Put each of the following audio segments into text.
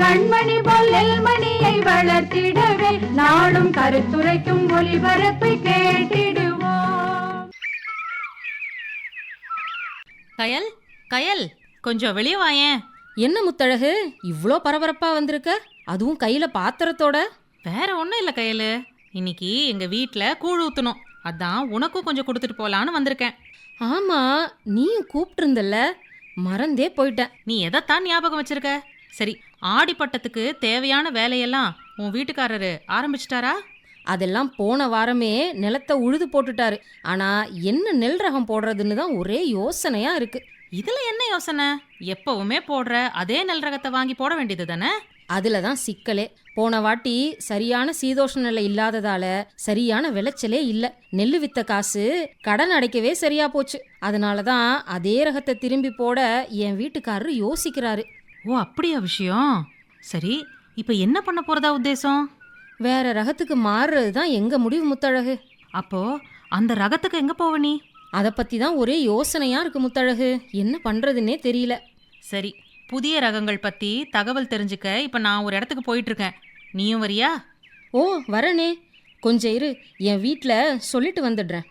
கண்மணி பொல்லில் மணியை வளர்த்திடவே நாடும் கருத்துரைக்கும் ஒளிபரப்பை கேட்டிடுவோம். கயல் கயல் கொஞ்சம் வெளியே வாயேன் என்ன முத்தழகு இவ்ளோ பரபரப்பா வந்திருக்க? அதுவும் கையில பாத்திரத்தோட? வேற ஒன்றும் இல்லை கயல். இன்னைக்கு எங்க வீட்டில் கூழ் ஊற்றணும் அதான் உனக்கும் கொஞ்சம் கொடுத்துட்டு போலான்னு வந்திருக்கேன். ஆமா நீயும் கூப்பிட்டு இருந்தல்ல மறந்தே போயிட்டேன். நீ எதைத்தான் ஞாபகம் வச்சிருக்க? சரி ஆடிப்பட்டத்துக்கு தேவையான வேலையெல்லாம் உன் வீட்டுக்காரரு ஆரம்பிச்சிட்டாரா? அதெல்லாம் போன வாரமே நிலத்தை உழுது போட்டுட்டாரு. ஆனா என்ன நெல் ரகம் போடுறதுன்னு தான் ஒரே யோசனையா இருக்கு. இதுல என்ன யோசனை? எப்பவுமே போடுற அதே நெல் ரகத்தை வாங்கி போட வேண்டியது தானே? அதுல தான் சிக்கலே. போன வாட்டி சரியான சீதோஷ நிலை இல்லாததால சரியான விளைச்சலே இல்ல. நெல்லு வித்த காசு கடன் அடைக்கவே சரியா போச்சு. அதனால தான் அதே ரகத்தை திரும்பி போட என் வீட்டுக்காரரு யோசிக்கிறாரு. ஓ அப்படியா விஷயம்? சரி இப்போ என்ன பண்ண போறதா உத்தேசம்? வேற ரகத்துக்கு மாறுறது தான் எங்க முடிவு முத்தழகு. அப்போ அந்த ரகத்துக்கு எங்க போவ நீ? அதை பத்தி தான் ஒரே யோசனையா இருக்கு முத்தழகு. என்ன பண்றதுன்னே தெரியல. சரி புதிய ரகங்கள் பத்தி தகவல் தெரிஞ்சுக்க இப்போ நான் ஒரு இடத்துக்கு போயிட்டு இருக்கேன் நீயும் வரியா? ஓ வரனே. கொஞ்சம் இரு என் வீட்டில் சொல்லிட்டு வந்துடுறேன்.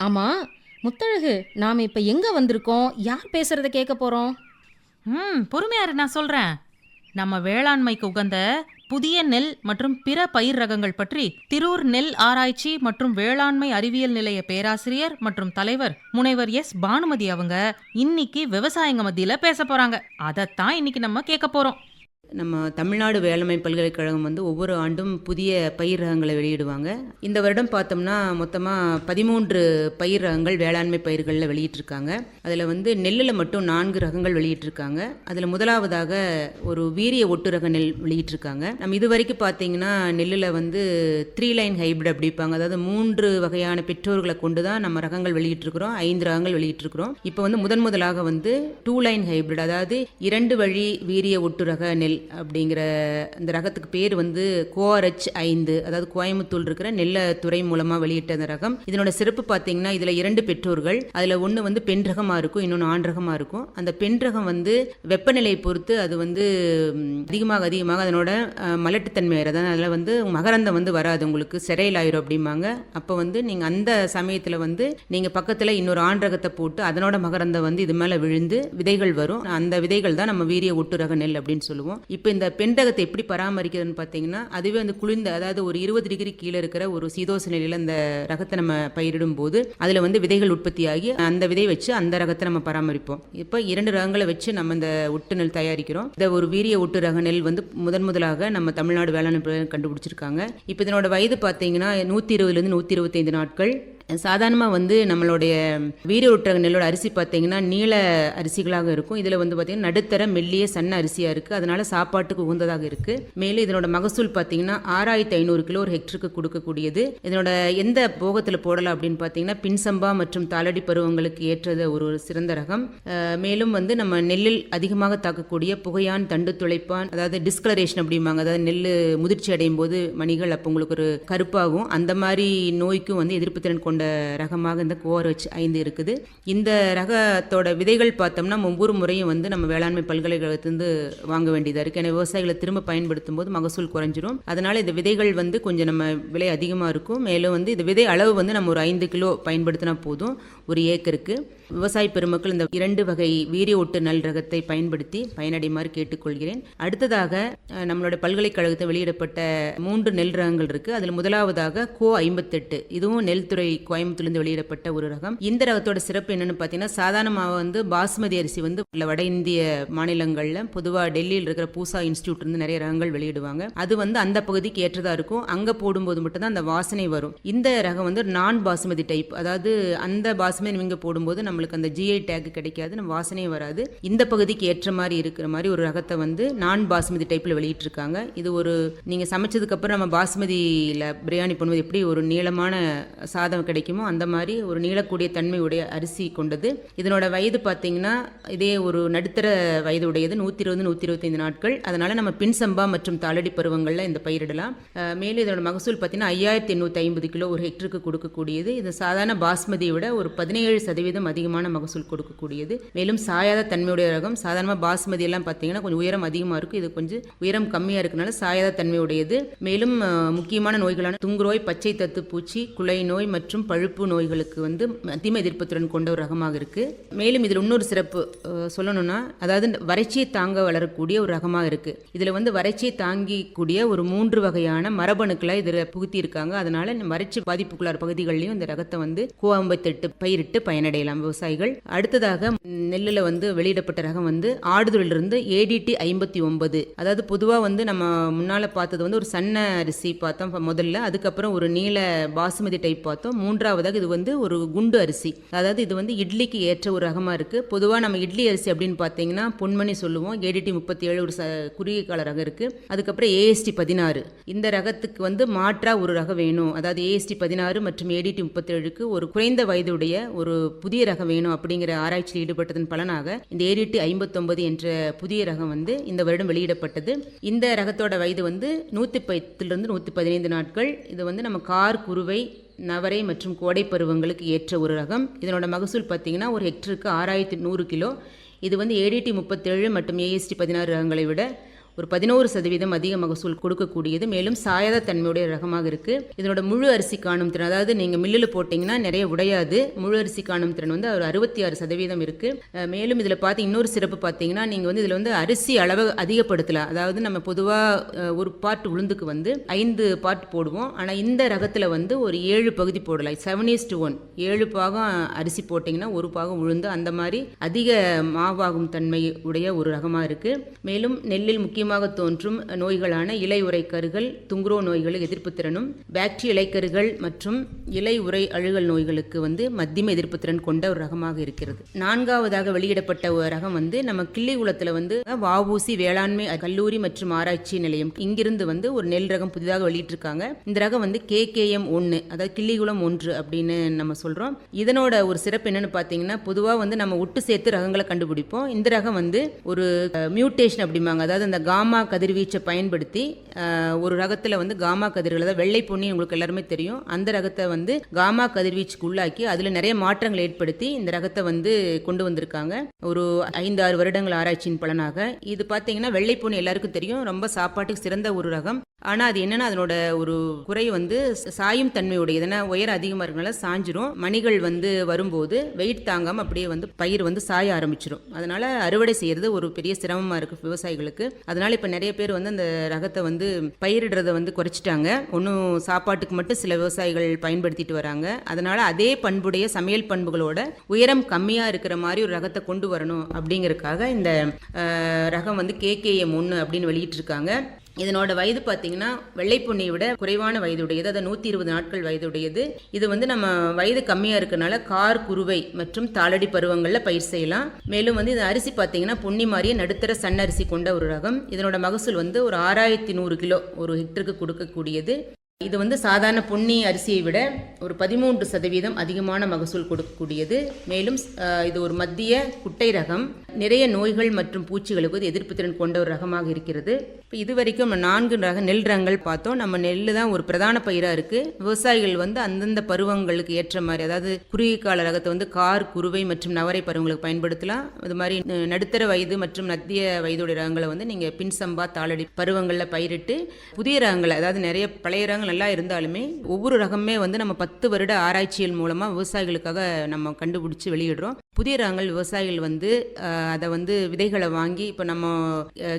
ஆமாம் முத்தழகு நாம் இப்போ எங்கே வந்திருக்கோம்? யார் பேசுகிறத கேட்க போகிறோம் ம் பொறுமையாரு நான் சொல்கிறேன் நம்ம வேளாண்மைக்கு உகந்த புதிய நெல் மற்றும் பிற பயிர் ரகங்கள் பற்றி திரூர் நெல் ஆராய்ச்சி மற்றும் வேளாண்மை அறிவியல் நிலைய பேராசிரியர் மற்றும் தலைவர் முனைவர் எஸ். பானுமதி அவங்க இன்னைக்கு விவசாயிங்க மத்தியில பேச போறாங்க. அதைத்தான் இன்னைக்கு நம்ம கேட்க போறோம். நம்ம தமிழ்நாடு வேளாண்மை பல்கலைக்கழகம் வந்து ஒவ்வொரு ஆண்டும் புதிய பயிர் ரகங்களை வெளியிடுவாங்க. இந்த வருடம் பார்த்தோம்னா மொத்தமாக பதிமூன்று பயிர் ரகங்கள் வேளாண்மை பயிர்களில் வெளியிட்டிருக்காங்க. அதில் வந்து நெல்லில் மட்டும் நான்கு ரகங்கள் வெளியிட்டிருக்காங்க. அதில் முதலாவதாக ஒரு வீரிய ஒட்டு ரக நெல் வெளியிட்டிருக்காங்க. நம்ம இது வரைக்கும் பார்த்தீங்கன்னா நெல்லில் வந்து த்ரீ லைன் ஹைபிரிட் அப்படிப்பாங்க. அதாவது மூன்று வகையான பெற்றோர்களை கொண்டு தான் நம்ம ரகங்கள் வெளியிட்டிருக்கிறோம். ஐந்து ரகங்கள் வெளியிட்டிருக்கிறோம். இப்போ வந்து முதன் முதலாக வந்து டூ லைன் ஹைபிரிட் அதாவது இரண்டு வழி வீரிய ஒட்டு ரக நெல் அப்படிங்கிற அந்த ரகத்துக்கு பேர் வந்து கோஆர்ஹெச் ஐந்து அதாவது கோயம்புத்தூர் இருக்கிற நெல்ல துறை மூலமாக வெளியிட்ட அந்த ரகம். இதனோட சிறப்பு பார்த்தீங்கன்னா இதில் இரண்டு பெற்றோர்கள். அதில் ஒன்று வந்து பெண் ரகமாக இருக்கும் இன்னொன்று ஆண் ரகமாக இருக்கும். அந்த பெண் ரகம் வந்து வெப்பநிலையை பொறுத்து அது வந்து அதிகமாக அதிகமாக அதனோட மலட்டுத்தன்மை ஆயிரும். அதில் வந்து மகரந்தம் வந்து வராது உங்களுக்கு சிறையில் ஆயிரும் அப்படிம்பாங்க. அப்போ வந்து நீங்கள் அந்த சமயத்தில் வந்து நீங்கள் பக்கத்தில் இன்னொரு ஆண் ரகத்தை போட்டு அதனோட மகரந்தம் வந்து இது மேலே விழுந்து விதைகள் வரும். அந்த விதைகள் தான் நம்ம வீரிய ஒட்டு ரக நெல் அப்படின்னு சொல்லுவோம். இப்போ இந்த பெண் ரகத்தை எப்படி பராமரிக்கிறதுன்னு பார்த்தீங்கன்னா அதுவே அந்த குளிர்ந்த அதாவது ஒரு இருபது டிகிரி கீழே இருக்கிற ஒரு சீதோச நிலையில் அந்த ரகத்தை நம்ம பயிரிடும் போது அதில் வந்து விதைகள் உற்பத்தியாகி அந்த விதை வச்சு அந்த ரகத்தை நம்ம பராமரிப்போம். இப்போ இரண்டு ரகங்களை வச்சு நம்ம இந்த ஒட்டு நெல் தயாரிக்கிறோம். இந்த ஒரு வீரிய ஒட்டு ரக நெல் வந்து முதன் முதலாக நம்ம தமிழ்நாடு வேளாண் கண்டுபிடிச்சிருக்காங்க. இப்போ இதனோட வயது பார்த்தீங்கன்னா நூற்றி இருபதுலேருந்து நூற்றி இருபத்தைந்து நாட்கள். சாதாரணமாக வந்து நம்மளுடைய வீர ஒட்டக நெல்லோட அரிசி பார்த்தீங்கன்னா நீள அரிசிகளாக இருக்கும். இதில் வந்து பார்த்தீங்கன்னா நடுத்தர மெல்லிய சன்ன அரிசியாக இருக்குது அதனால சாப்பாட்டுக்கு உகந்ததாக இருக்குது மேலும் இதனோட மகசூல் பார்த்தீங்கன்னா ஆறாயிரத்தி ஐநூறு கிலோ ஒரு ஹெக்டருக்கு கொடுக்கக்கூடியது. இதனோட எந்த போகத்தில் போடலாம் அப்படின்னு பார்த்தீங்கன்னா பின்சம்பா மற்றும் தாளடி பருவங்களுக்கு ஏற்றது ஒரு ஒரு சிறந்த ரகம். மேலும் வந்து நம்ம நெல்லில் அதிகமாக தாக்கக்கூடிய புகையான் தண்டு துளைப்பான் அதாவது டிஸ்கலரேஷன் அப்படிம்பாங்க. அதாவது நெல் முதிர்ச்சி அடையும் போது மணிகள் அப்போ உங்களுக்கு ஒரு கருப்பாகும். அந்த மாதிரி நோய்க்கும் வந்து எதிர்ப்பு திறன் கொண்ட ரகமாக இந்த கோஆர்ஹெச் ஐந்து இருக்குது. இந்த ரகத்தோட விதைகள் பார்த்தோம்னா ஒவ்வொரு முறையும் வந்து நம்ம வேளாண்மை பல்கலைக்கழகத்திலிருந்து வாங்க வேண்டியதாக இருக்குது ஏன்னா விவசாயிகளை திரும்ப பயன்படுத்தும் போது மகசூல் குறைஞ்சிரும். அதனால் இந்த விதைகள் வந்து கொஞ்சம் நம்ம விலை அதிகமாக இருக்கும். மேலும் வந்து இந்த விதை அளவு வந்து நம்ம ஒரு ஐந்து கிலோ பயன்படுத்தினா போதும். ஒரு ஏக்கருக்கு. விவசாய பெருமக்கள் இந்த இரண்டு வகை வீரிய ஒட்டு நல் ரகத்தை பயன்படுத்தி பயனடைமாறு கேட்டுக்கொள்கிறேன். அடுத்ததாக நம்மளோட பல்கலைக்கழகத்தில் வெளியிடப்பட்ட மூன்று நெல் ரகங்கள் இருக்கு. அதில் முதலாவதாக கோ ஐம்பத்தெட்டு. இதுவும் நெல் துறை கோயம்புத்தூர்லேருந்து வெளியிடப்பட்ட ஒரு ரகம். இந்த ரகத்தோட சிறப்பு என்னன்னு பார்த்தீங்கன்னா சாதாரணமாக வந்து பாஸ்மதி அரிசி வந்து உள்ள வட இந்திய மாநிலங்களில் பொதுவாக டெல்லியில் இருக்கிற பூசா இன்ஸ்டியூட் இருந்து நிறைய ரகங்கள் வெளியிடுவாங்க. அது வந்து அந்த பகுதிக்கு ஏற்றதா இருக்கும். அங்கே போடும்போது மட்டும்தான் அந்த வாசனை வரும். இந்த ரகம் வந்து நான் பாஸ்மதி டைப் அதாவது அந்த பாஸ்மதி இவங்க போடும்போது நம்ம நம்மளுக்கு அந்த ஜிஐ டேக் கிடைக்காது நம்ம வாசனையும் வராது. இந்த பகுதிக்கு ஏற்ற மாதிரி இருக்கிற மாதிரி ஒரு ரகத்தை வந்து நான் பாஸ்மதி டைப்பில் வெளியிட்டிருக்காங்க. இது ஒரு நீங்கள் சமைச்சதுக்கப்புறம் நம்ம பாஸ்மதியில் பிரியாணி பண்ணுவது எப்படி ஒரு நீளமான சாதம் கிடைக்குமோ அந்த மாதிரி ஒரு நீளக்கூடிய தன்மையுடைய அரிசி கொண்டது. இதனோட வயது பார்த்தீங்கன்னா இதே ஒரு நடுத்தர வயது உடையது நூற்றி இருபது நூற்றி இருபத்தைந்து நாட்கள். அதனால் நம்ம பின் சம்பா மற்றும் தாளடி பருவங்களில் இந்த பயிரிடலாம். மேலும் இதனோட மகசூல் பார்த்தீங்கன்னா ஐயாயிரத்தி எண்ணூற்றி ஐம்பது கிலோ ஒரு ஹெக்டருக்கு கொடுக்கக்கூடியது. இது சாதாரண பாஸ்மதியை விட ஒரு பதினேழு சதவீதம் அதிகமான மகசூல் கொடுக்கக்கூடியது. மேலும் சாயாத தன்மையுடைய ரகம் சாதாரணமாக பாஸ்மதி எல்லாம் பார்த்தீங்கன்னா கொஞ்சம் உயரம் அதிகமாக இருக்கும். இது கொஞ்சம் உயரம் கம்மியாக இருக்கனால சாயாத தன்மையுடையது. மேலும் முக்கியமான நோய்களான துங்குரோய் பச்சை தத்து பூச்சி குலை நோய் மற்றும் பழுப்பு நோய்களுக்கு வந்து மத்தியம எதிர்ப்புத்திறன் கொண்ட ஒரு ரகமாக இருக்கு. மேலும் இதில் இன்னொரு சிறப்பு சொல்லணும்னா அதாவது வறட்சியை தாங்க வளரக்கூடிய ஒரு ரகமாக இருக்கு. இதில் வந்து வறட்சியை தாங்கிக்கூடிய ஒரு மூன்று வகையான மரபணுக்களை இதில் புகுத்தி இருக்காங்க அதனால வறட்சி பாதிப்புக்குள்ளார் பகுதிகளிலும் இந்த ரகத்தை வந்து கோவம்பத்தெட்டு பயிரிட்டு பயனடையலாம். விவசாயிகள். அடுத்ததாக நெல்லில் வந்து வெளியிடப்பட்ட ரகம் வந்து ஆடுதுறையிலிருந்து ஏடிடி ஐம்பத்தி ஒன்பது. அதாவது பொதுவாக வந்து நம்ம முன்னால் பார்த்தது வந்து ஒரு சன்ன அரிசி பார்த்தோம் முதல்ல. அதுக்கப்புறம் ஒரு நீல பாசுமதி டைப் பார்த்தோம். மூன்றாவதாக இது வந்து ஒரு குண்டு அரிசி. அதாவது இது வந்து இட்லிக்கு ஏற்ற ஒரு ரகமாக இருக்குது பொதுவாக நம்ம இட்லி அரிசி அப்படின்னு பார்த்தீங்கன்னா பொன்மணி சொல்லுவோம். ஏடிடி முப்பத்தி ஏழு ஒரு ச குறுகிய கால ரகம் இருக்குது அதுக்கப்புறம் ஏஎஸ்டி பதினாறு. இந்த ரகத்துக்கு வந்து மாற்றா ஒரு ரகம் வேணும். அதாவது ஏஎஸ்டி பதினாறு மற்றும் ஏடிடி முப்பத்தேழுக்கு ஒரு குறைந்த வயதுடைய ஒரு புதிய ரகம் வேணும் அப்படிங்கிற ஆராய்ச்சியில் ஈடுபட்டதன் பலனாக இந்த ஏடிடி ஐம்பத்தொன்பது என்ற புதிய ரகம் வந்து இந்த வருடம் வெளியிடப்பட்டது. இந்த ரகத்தோட வயது வந்து நூற்றி பத்திலிருந்து நூற்றி பதினைந்து நாட்கள். இது வந்து நம்ம கார் குருவை நவரை மற்றும் கோடை பருவங்களுக்கு ஏற்ற ஒரு ரகம். இதனோட மகசூல் பார்த்தீங்கன்னா ஒரு ஹெக்டருக்கு ஆறாயிரத்தி நூறு கிலோ. இது வந்து ஏடிடி முப்பத்தேழு மற்றும் ஏஎஸ்டி பதினாறு ரகங்களை விட ஒரு பதினோரு சதவீதம் அதிக மகசூல் கொடுக்கக்கூடியது. மேலும் சாயாத தன்மையுடைய ரகமாக இருக்கு. இதனோட முழு அரிசி காணும் திறன் அதாவது நீங்க மில்லில் போட்டிங்கன்னா நிறைய உடையாது. முழு அரிசி காணும் திறன் வந்து ஒரு அறுபத்தி ஆறு சதவீதம் இருக்கு. மேலும் இதில் பார்த்து இன்னொரு சிறப்பு பார்த்தீங்கன்னா நீங்க வந்து இதில் வந்து அரிசி அளவை அதிகப்படுத்தலாம் அதாவது நம்ம பொதுவாக ஒரு பார்ட் உளுந்துக்கு வந்து ஐந்து பார்ட் போடுவோம். ஆனால் இந்த ரகத்தில் வந்து ஒரு ஏழு பகுதி போடலாம் செவன் இஸ் ஒன் ஏழு பாகம் அரிசி போட்டிங்கன்னா ஒரு பாகம் உளுந்து. அந்த மாதிரி அதிக மாவாகும் தன்மை உடைய ஒரு ரகமாக இருக்கு. மேலும் நெல்லில் முக்கியமாக தோன்றும் நோய்களான இலை உரைக்கருகள் கருகள் துங்குரோ நோய்களுக்கு எதிர்ப்பு திறனும் பாக்டீரிய இலைக்கருகள் மற்றும் இலை உரை அழுகல் நோய்களுக்கு வந்து மத்தியம எதிர்ப்பு திறன் கொண்ட ஒரு ரகமாக இருக்கிறது. நான்காவதாக வெளியிடப்பட்ட ஒரு ரகம் வந்து நம்ம கிள்ளிகுளத்தில் வந்து வாவூசி வேளாண்மை கல்லூரி மற்றும் ஆராய்ச்சி நிலையம். இங்கிருந்து வந்து ஒரு நெல் ரகம் புதிதாக வெளியிட்டிருக்காங்க. இந்த ரகம் வந்து கே கே எம் ஒன்று அதாவது கிள்ளிகுளம் ஒன்று அப்படின்னு நம்ம சொல்கிறோம் இதனோட ஒரு சிறப்பு என்னன்னு பார்த்தீங்கன்னா பொதுவாக வந்து நம்ம ஒட்டு சேர்த்து ரகங்களை கண்டுபிடிப்போம். இந்த ரகம் வந்து ஒரு மியூட்டேஷன் அப்படிம்பாங்க. அதாவது அந்த காமா கதிர்வீச்சை பயன்படுத்தி ஒரு ரகத்தில் வந்து காமா கதிர்கள் அதாவது வெள்ளை பொன்னி உங்களுக்கு எல்லாருமே தெரியும். அந்த ரகத்தை வந்து காமா கதிர்வீச்சுக்கு உள்ளாக்கி அதில் நிறைய மாற்றங்களை ஏற்படுத்தி இந்த ரகத்தை வந்து கொண்டு வந்திருக்காங்க. ஒரு ஐந்து ஆறு வருடங்கள் ஆராய்ச்சியின் பலனாக. இது பார்த்தீங்கன்னா வெள்ளை பொன்னி எல்லாருக்கும் தெரியும். ரொம்ப சாப்பாட்டுக்கு சிறந்த ஒரு ரகம். ஆனால் அது என்னென்னா அதனோட ஒரு குறை வந்து சாயும் தன்மையுடைய ஏன்னா உயரம் அதிகமாக இருக்கனால சாஞ்சிரும். மணிகள் வந்து வரும்போது வெயிட் தாங்காமல் அப்படியே வந்து பயிர் வந்து சாய ஆரம்பிச்சிடும் அதனால் அறுவடை செய்கிறது ஒரு பெரிய சிரமமாக இருக்குது விவசாயிகளுக்கு. அதனால இப்போ நிறைய பேர் வந்து அந்த ரகத்தை வந்து பயிரிடுறதை வந்து குறைச்சிட்டாங்க. ஒன்றும் சாப்பாட்டுக்கு மட்டும் சில விவசாயிகள் பயன்படுத்திட்டு வராங்க. அதனால அதே பண்புடைய சமையல் பண்புகளோட உயரம் கம்மியாக இருக்கிற மாதிரி ஒரு ரகத்தை கொண்டு வரணும் அப்படிங்கிறதுக்காக இந்த ரகம் வந்து கேகேஎம் ஒன்று அப்படின்னு வெளியிட்டிருக்காங்க. இதனோட வயது பார்த்தீங்கன்னா வெள்ளைப்புண்ணியை விட குறைவான வயதுடையது. அதாவது நூற்றி இருபது நாட்கள் வயதுடையது. இது வந்து நம்ம வயது கம்மியாக இருக்கனால கார் குருவை மற்றும் தாளடி பருவங்களில் பயிர் செய்யலாம். மேலும் வந்து இந்த அரிசி பார்த்தீங்கன்னா பொன்னி மாதிரியே நடுத்தர சன்ன அரிசி கொண்ட ஒரு ரகம். இதனோட மகசூல் வந்து ஒரு ஆறாயிரத்தி நூறு கிலோ ஒரு ஹெக்டருக்கு கொடுக்கக்கூடியது. இது வந்து சாதாரண பொன்னி அரிசியை விட ஒரு பதிமூன்று சதவீதம் அதிகமான மகசூல் கொடுக்கக்கூடியது. மேலும் இது ஒரு மத்திய குட்டை ரகம். நிறைய நோய்கள் மற்றும் பூச்சிகளுக்கு எதிர்ப்பு திறன் கொண்ட ஒரு ரகமாக இருக்கிறது. இப்போ இது வரைக்கும் நம்ம நான்கு ரக நெல் ரகங்கள் பார்த்தோம். நம்ம நெல் தான் ஒரு பிரதான பயிராக இருக்குது விவசாயிகள் வந்து அந்தந்த பருவங்களுக்கு ஏற்ற மாதிரி அதாவது குறுகிய கால ரகத்தை வந்து கார் குருவை மற்றும் நவரை பருவங்களுக்கு பயன்படுத்தலாம். இது மாதிரி நடுத்தர வயது மற்றும் மத்திய வயதுடைய ரகங்களை வந்து நீங்கள் பின் சம்பா தாளடி பருவங்களில் பயிரிட்டு புதிய ரகங்களை அதாவது நிறைய பழைய ரகங்கள் ரகங்கள் நல்லா இருந்தாலுமே ஒவ்வொரு ரகமே வந்து நம்ம பத்து வருட ஆராய்ச்சிகள் மூலமாக விவசாயிகளுக்காக நம்ம கண்டுபிடிச்சி வெளியிடுறோம். புதிய ரகங்கள் விவசாயிகள் வந்து அதை வந்து விதைகளை வாங்கி இப்போ நம்ம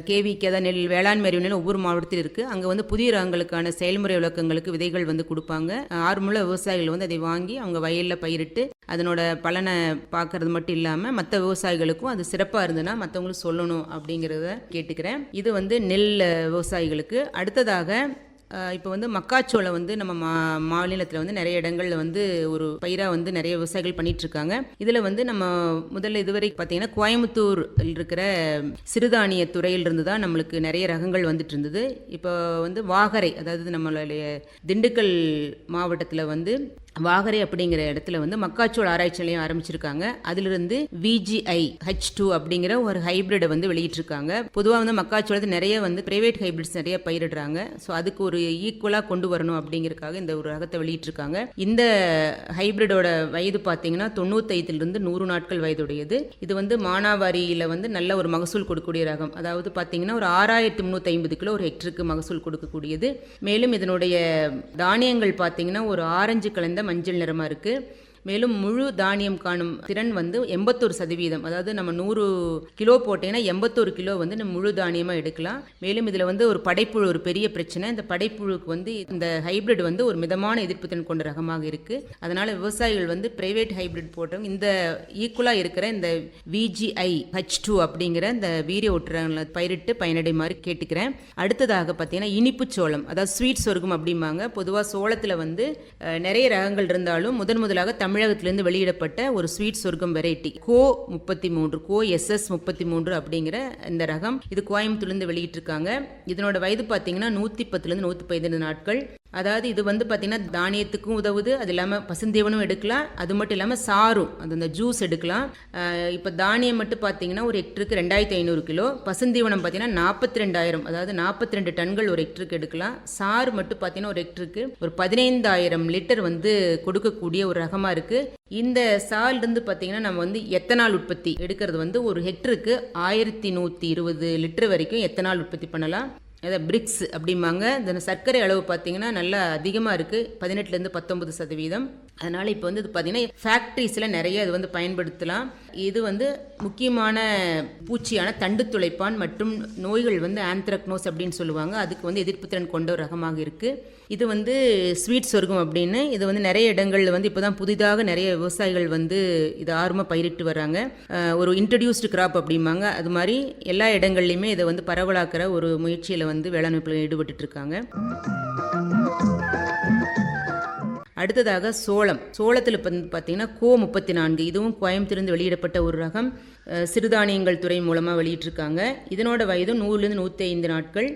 கேவிக்கு அதாவது நெல் வேளாண்மை அறிவு நிலையம் ஒவ்வொரு மாவட்டத்தில் இருக்குது அங்கே வந்து புதிய ரகங்களுக்கான செயல்முறை விளக்கங்களுக்கு விதைகள் வந்து கொடுப்பாங்க. ஆர்வமுள்ள விவசாயிகள் வந்து அதை வாங்கி அவங்க வயலில் பயிரிட்டு அதனோட பலனை பார்க்கறது மட்டும் இல்லாமல் மற்ற விவசாயிகளுக்கும் அது சிறப்பாக இருந்ததுன்னா மற்றவங்களும் சொல்லணும் அப்படிங்கிறத கேட்டுக்கிறேன். இது வந்து நெல் விவசாயிகளுக்கு. அடுத்ததாக இப்போ வந்து மக்காச்சோளம் வந்து நம்ம மா மாநிலத்தில் வந்து நிறைய இடங்கள்ல வந்து ஒரு பயிராக வந்து நிறைய விவசாயிகள் பண்ணிட்டு இருக்காங்க இதில் வந்து நம்ம முதல்ல இதுவரை பார்த்தீங்கன்னா கோயம்புத்தூர் இருக்கிற சிறுதானிய துறையிலிருந்து தான் நம்மளுக்கு நிறைய ரகங்கள் வந்துட்டு இருந்தது. இப்போ வந்து வாகரை அதாவது நம்மளுடைய திண்டுக்கல் மாவட்டத்தில் வந்து வாகரை அப்படிங்கிற இடத்துல வந்து மக்காச்சோள ஆராய்ச்சி நிலையம் ஆரம்பிச்சிருக்காங்க. அதிலிருந்து விஜிஐ ஹெச் டூ அப்படிங்கிற ஒரு ஹைபிரிடை வந்து வெளியிட்டிருக்காங்க. பொதுவாக வந்து மக்காச்சோளத்தை நிறைய வந்து பிரைவேட் ஹைபிரிட்ஸ் நிறைய பயிரிடுறாங்க. ஸோ அதுக்கு ஒரு ஈக்குவலாக கொண்டு வரணும் அப்படிங்கிறதுக்காக இந்த ஒரு ரகத்தை வெளியிட்டிருக்காங்க. இந்த ஹைபிரிடோட வயது பார்த்தீங்கன்னா தொண்ணூத்தைந்திலிருந்து நூறு நாட்கள் வயதுடையது. இது வந்து மானாவாரியில் வந்து நல்ல ஒரு மகசூல் கொடுக்கக்கூடிய ரகம். அதாவது பார்த்தீங்கன்னா ஒரு ஆறாயிரத்தி முந்நூற்றி ஐம்பது கிலோ ஒரு ஹெக்டருக்கு மகசூல் கொடுக்கக்கூடியது. மேலும் இதனுடைய தானியங்கள் பார்த்தீங்கன்னா ஒரு ஆரஞ்சு கலந்த மஞ்சள் நிறமாக இருக்குது மேலும் முழு தானியம் காணும் திறன் வந்து எண்பத்தொரு சதவீதம். அதாவது நம்ம நூறு கிலோ போட்டீங்கன்னா எண்பத்தொரு கிலோ வந்து நம்ம முழு தானியமாக எடுக்கலாம். மேலும் இதில் வந்து ஒரு படைப்புழு ஒரு பெரிய பிரச்சனை. இந்த படைப்புழுக்கு வந்து இந்த ஹைபிரிட் வந்து ஒரு மிதமான எதிர்ப்பு திறன் கொண்ட ரகமாக இருக்குது அதனால் விவசாயிகள் வந்து பிரைவேட் ஹைபிரிட் போட்டவங்க இந்த ஈக்குவலாக இருக்கிற இந்த விஜிஐ ஹச் டூ அப்படிங்கிற இந்த வீரிய ஒட்டுறங்களை பயிரிட்டு பயனடைமாறு கேட்டுக்கிறேன். அடுத்ததாக பார்த்தீங்கன்னா இனிப்பு சோளம் அதாவது ஸ்வீட் சொர்க்கம் அப்படிம்பாங்க. பொதுவாக சோளத்தில் வந்து நிறைய ரகங்கள் இருந்தாலும் முதன் முதலாக தமிழ் தமிழகத்திலிருந்து வெளியிடப்பட்ட ஒரு ஸ்வீட் சொர்க்கம் வெரைட்டி. கோ முப்பத்தி மூன்று கோ எஸ்எஸ் முப்பத்தி மூன்று அப்படிங்கிற இந்த ரகம் இது கோயம்புத்தூர்லேருந்து வெளியிட்டிருக்காங்க. இதனோட வயது பார்த்தீங்கன்னா நூற்றி பத்துலேருந்து நூற்றி பதினைந்து நாட்கள். அதாவது இது வந்து பார்த்தீங்கன்னா தானியத்துக்கும் உதவுது அது இல்லாமல் பசுந்தீவனும் எடுக்கலாம் அது மட்டும் இல்லாமல் சாரும் அது அந்த ஜூஸ் எடுக்கலாம். இப்போ தானியம் மட்டும் பார்த்தீங்கன்னா ஒரு ஹெக்டருக்கு ரெண்டாயிரத்தி ஐநூறு கிலோ பசுந்தீவனம் பார்த்தீங்கன்னா நாற்பத்தி ரெண்டாயிரம் அதாவது நாற்பத்தி ரெண்டு டன்கள் ஒரு ஹெக்டருக்கு எடுக்கலாம். சாறு மட்டும் பார்த்தீங்கன்னா ஒரு ஹெக்டருக்கு ஒரு பதினைந்தாயிரம் லிட்டர் வந்து கொடுக்கக்கூடிய ஒரு ரகமாக இருக்குது இந்த சாலிருந்து பார்த்தீங்கன்னா நம்ம வந்து எத்தனால் உற்பத்தி எடுக்கிறது வந்து ஒரு ஹெக்டருக்கு ஆயிரத்தி நூற்றி இருபது லிட்டர் வரைக்கும் எத்தனால் உற்பத்தி பண்ணலாம். அதை பிரிக்ஸ் அப்படிம்பாங்க. இந்த சர்க்கரை அளவு பார்த்தீங்கன்னா நல்லா அதிகமாக இருக்குது பதினெட்டுலேருந்து பத்தொம்பது சதவீதம். அதனால் இப்போ வந்து இது பார்த்தீங்கன்னா ஃபேக்ட்ரிஸில் நிறைய இது வந்து பயன்படுத்தலாம். இது வந்து முக்கியமான பூச்சியான தண்டு துளைப்பான் மற்றும் நோய்கள் வந்து ஆந்த்ரக்னோஸ் அப்படின்னு சொல்லுவாங்க. அதுக்கு வந்து எதிர்ப்பு திறன் கொண்ட ஒரு ரகமாக இருக்குது இது வந்து ஸ்வீட் சொர்க்கம் அப்படின்னு. இது வந்து நிறைய இடங்களில் வந்து இப்போ தான் புதிதாக நிறைய விவசாயிகள் வந்து இது ஆர்வமாக பயிரிட்டு வராங்க ஒரு இன்ட்ரடியூஸ்டு கிராப் அப்படிம்பாங்க. அது மாதிரி எல்லா இடங்கள்லையுமே இதை வந்து பரவலாக்கிற ஒரு முயற்சியில் வந்து வேளாண்மைப்பில் ஈடுபட்டு இருக்காங்க அடுத்ததாக சோளம். சோளத்தில் பார்த்தீங்கன்னா கோ முப்பத்தி நான்கு இதுவும் கோயம்புத்தூர்ந்து வெளியிடப்பட்ட ஒரு ரகம். சிறுதானியங்கள் துறை மூலமாக வெளியிட்டிருக்காங்க இதனோட வயது நூறுலேருந்து நூற்றி ஐந்து நாட்கள்.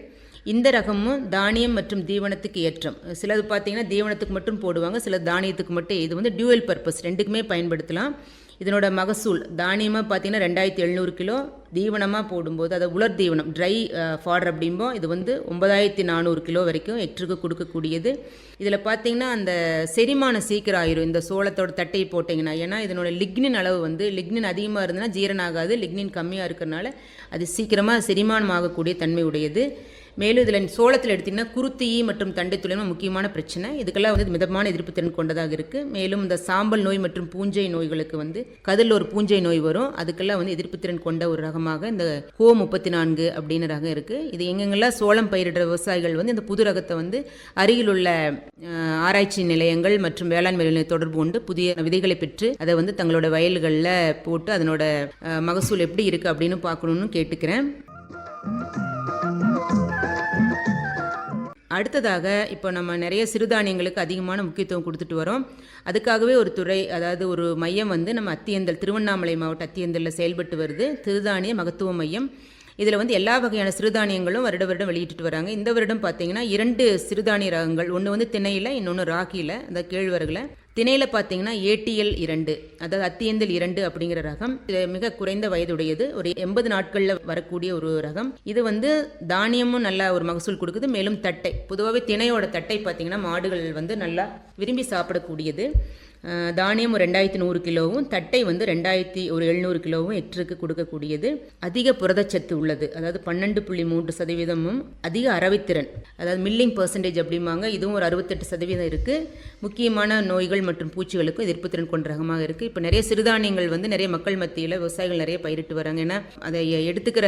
இந்த ரகமும் தானியம் மற்றும் தீவனத்துக்கு ஏற்றம். சிலது பார்த்தீங்கன்னா தீவனத்துக்கு மட்டும் போடுவாங்க சில தானியத்துக்கு மட்டும். இது வந்து டியூவல் பர்பஸ் ரெண்டுக்குமே பயன்படுத்தலாம். இதனோட மகசூல் தானியமாக பார்த்தீங்கன்னா ரெண்டாயிரத்தி எழுநூறு கிலோ தீவனமாக போடும்போது அதை உலர் தீவனம் ட்ரை ஃபாடர் அப்படிம்போம் இது வந்து ஒன்பதாயிரத்தி நானூறு கிலோ வரைக்கும் எட்டுக்கு கொடுக்கக்கூடியது. இதில் பார்த்தீங்கன்னா அந்த செரிமானம் சீக்கிரம் ஆயிரும் இந்த சோளத்தோட தட்டையை போட்டிங்கன்னா. ஏன்னா இதனோட லிக்னின் அளவு வந்து லிக்னின் அதிகமாக இருந்ததுன்னா ஜீரணம் ஆகாது லிக்னின் கம்மியாக இருக்கிறனால அது சீக்கிரமாக செரிமானம் ஆகக்கூடிய தன்மை உடையது. மேலும் இதில் சோளத்தில் எடுத்திங்கன்னா குருத்தி மற்றும் தண்டை முக்கியமான பிரச்சனை. இதுக்கெல்லாம் வந்து மிதமான எதிர்ப்பு திறன் கொண்டதாக இருக்குது மேலும் இந்த சாம்பல் நோய் மற்றும் பூஞ்சை நோய்களுக்கு வந்து கதில் ஒரு பூஞ்சை நோய் வரும். அதுக்கெல்லாம் வந்து எதிர்ப்பு திறன் கொண்ட ஒரு ரகமாக இந்த கோ முப்பத்தி நான்கு அப்படின்னு ரகம் இருக்குது இது எங்கெங்கெல்லாம் சோளம் பயிரிடுற விவசாயிகள் வந்து இந்த புது ரகத்தை வந்து அருகில் உள்ள ஆராய்ச்சி நிலையங்கள் மற்றும் வேளாண்மை நிலையம் தொடர்பு கொண்டு புதிய விதைகளை பெற்று அதை வந்து தங்களோட வயல்களில் போட்டு அதனோட மகசூல் எப்படி இருக்குது அப்படின்னு பார்க்கணுன்னு கேட்டுக்கிறேன். அடுத்ததாக இப்போ நம்ம நிறைய சிறுதானியங்களுக்கு அதிகமான முக்கியத்துவம் கொடுத்துட்டு வரோம். அதுக்காகவே ஒரு துறை அதாவது ஒரு மையம் வந்து நம்ம அத்தியந்தல் திருவண்ணாமலை மாவட்ட அத்தியந்தலில் செயல்பட்டு வருது. சிறுதானிய மகத்துவ மையம். இதில் வந்து எல்லா வகையான சிறுதானியங்களும் வருட வருடம் வெளியிட்டுட்டு வராங்க. இந்த வருடம் பார்த்தீங்கன்னா இரண்டு சிறுதானிய ரகங்கள். ஒன்று வந்து திணையில் இன்னொன்று ராகியில் அந்த கேழ்வரகில். திணையில் பார்த்தீங்கன்னா ஏடிஎல் இரண்டு அதாவது அத்தியந்தல் இரண்டு அப்படிங்கிற ரகம். இது மிக குறைந்த வயதுடையது. ஒரு எண்பது நாட்களில் வரக்கூடிய ஒரு ரகம். இது வந்து தானியமும் நல்லா ஒரு மகசூல் கொடுக்குது. மேலும் தட்டை பொதுவாகவே திணையோட தட்டை பார்த்தீங்கன்னா மாடுகள் வந்து நல்லா விரும்பி சாப்பிடக்கூடியது. தானியம் ரெண்டாயிரத்தி நூறு கிலோவும் தட்டை வந்து ரெண்டாயிரத்தி ஒரு எழுநூறு கிலோவும் ஹெக்டருக்கு கொடுக்கக்கூடியது. அதிக புரதச்சத்து உள்ளது. அதாவது பன்னெண்டு புள்ளி மூன்று சதவீதமும் அதிக அரவித்திறன் அதாவது மில்லிங் பர்சன்டேஜ் அப்படிம்பாங்க. இதுவும் ஒரு அறுபத்தெட்டு சதவீதம் இருக்குது முக்கியமான நோய்கள் மற்றும் பூச்சிகளுக்கும் எதிர்ப்பு திறன் கொண்ட ரகமாக இருக்குது இப்போ நிறைய சிறுதானியங்கள் வந்து நிறைய மக்கள் மத்தியில் விவசாயிகள் நிறைய பயிரிட்டு வராங்க. ஏன்னா அதை எடுத்துக்கிற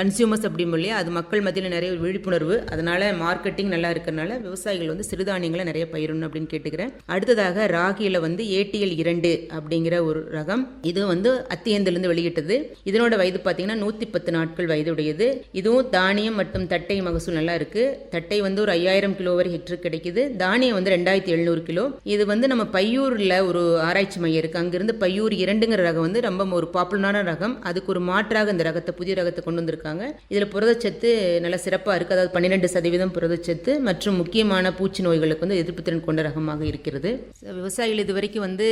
கன்சியூமர்ஸ் அப்படிம்போம் இல்லையா அது மக்கள் மத்தியில் நிறைய விழிப்புணர்வு. அதனால் மார்க்கெட்டிங் நல்லா இருக்கிறனால விவசாயிகள் வந்து சிறுதானியங்களை நிறைய பயிரிடணும் அப்படின்னு கேட்டுக்கிறேன். அடுத்ததாக ராகியில் வந்து ஏடிஎல் இரண்டு அப்படிங்கிற ஒரு ரகம். இது வந்து அத்தியந்திலிருந்து வெளியிட்டது. இதனோட வயது பார்த்தீங்கன்னா நூற்றி பத்து நாட்கள் வயதுடையது. இதுவும் தானியம் மற்றும் தட்டை மகசூல் நல்லா இருக்கு. தட்டை வந்து ஒரு ஐயாயிரம் கிலோ வரை ஹெக்டர் கிடைக்குது. தானியம் வந்து ரெண்டாயிரத்தி எழுநூறு கிலோ. இது வந்து நம்ம பையூரில் ஒரு ஆராய்ச்சி மையம் இருக்கு. அங்கிருந்து பையூர் இரண்டுங்கிற ரகம் வந்து ரொம்ப ஒரு பாப்புலரான ரகம். அதுக்கு ஒரு மாற்றாக இந்த ரகத்தை புதிய ரகத்தை கொண்டு வந்திருக்காங்க. இதில் புரதச்சத்து நல்ல சிறப்பாக இருக்குது அதாவது பன்னிரெண்டு சதவீதம் புரதச்சத்து மற்றும் முக்கியமான பூச்சி நோய்களுக்கு வந்து எதிர்ப்பு திறன் கொண்ட ரகமாக இருக்கிறது. விவசாயிகள் இது வரைக்கும் வந்து